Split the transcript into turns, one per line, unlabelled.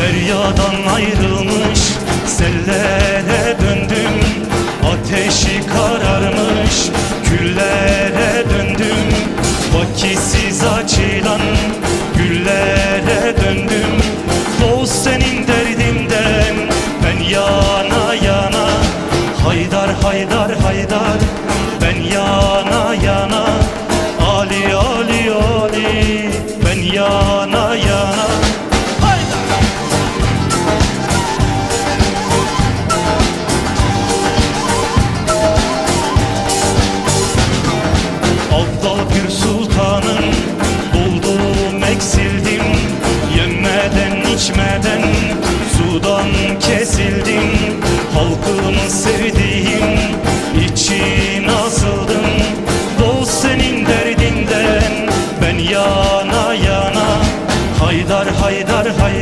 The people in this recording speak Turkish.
Deryadan ayrılmış sellere döndüm. Ateşi kararmış küllere döndüm. Vakitsiz açılan güllere döndüm. Dost senin derdinden ben yana yana. Haydar haydar haydar içmeden sudan kesildim. Halkımı sevdiğim için asıldım. Dost senin derdinden ben yana yana. Haydar haydar haydar.